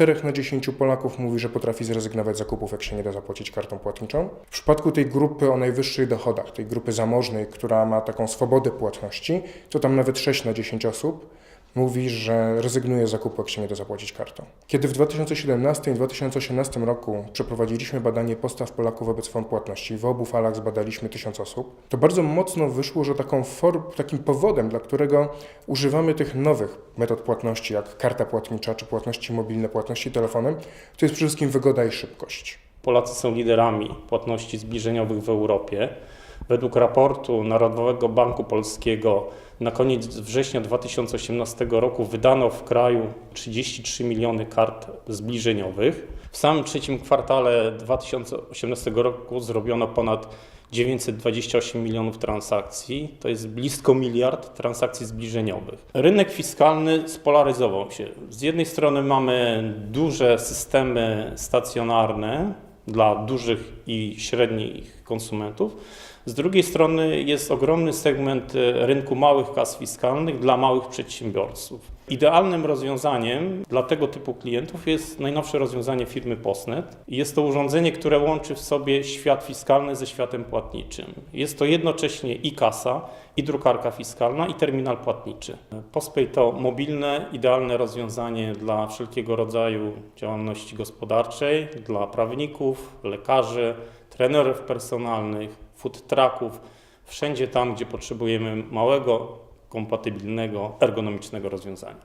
4 na 10 Polaków mówi, że potrafi zrezygnować z zakupów, jak się nie da zapłacić kartą płatniczą. W przypadku tej grupy o najwyższych dochodach, tej grupy zamożnej, która ma taką swobodę płatności, to tam nawet 6 na 10 osób mówi, że rezygnuje z zakupu, jak się nie da zapłacić kartą. Kiedy w 2017 i 2018 roku przeprowadziliśmy badanie postaw Polaków wobec form płatności, w obu falach zbadaliśmy tysiąc osób, to bardzo mocno wyszło, że taką form, takim powodem, dla którego używamy tych nowych metod płatności, jak karta płatnicza czy płatności mobilne, płatności telefonem, to jest przede wszystkim wygoda i szybkość. Polacy są liderami płatności zbliżeniowych w Europie. Według raportu Narodowego Banku Polskiego na koniec września 2018 roku wydano w kraju 33 miliony kart zbliżeniowych. W samym trzecim kwartale 2018 roku zrobiono ponad 928 milionów transakcji, to jest blisko miliard transakcji zbliżeniowych. Rynek fiskalny spolaryzował się. Z jednej strony mamy duże systemy stacjonarne dla dużych i średnich konsumentów, z drugiej strony jest ogromny segment e, rynku małych kas fiskalnych dla małych przedsiębiorców. Idealnym rozwiązaniem dla tego typu klientów jest najnowsze rozwiązanie firmy Postnet. Jest to urządzenie, które łączy w sobie świat fiskalny ze światem płatniczym. Jest to jednocześnie i kasa, i drukarka fiskalna, i terminal płatniczy. Postpay to mobilne, idealne rozwiązanie dla wszelkiego rodzaju działalności gospodarczej, dla prawników, lekarzy, trenerów personalnych, food trucków, wszędzie tam, gdzie potrzebujemy małego, kompatybilnego, ergonomicznego rozwiązania.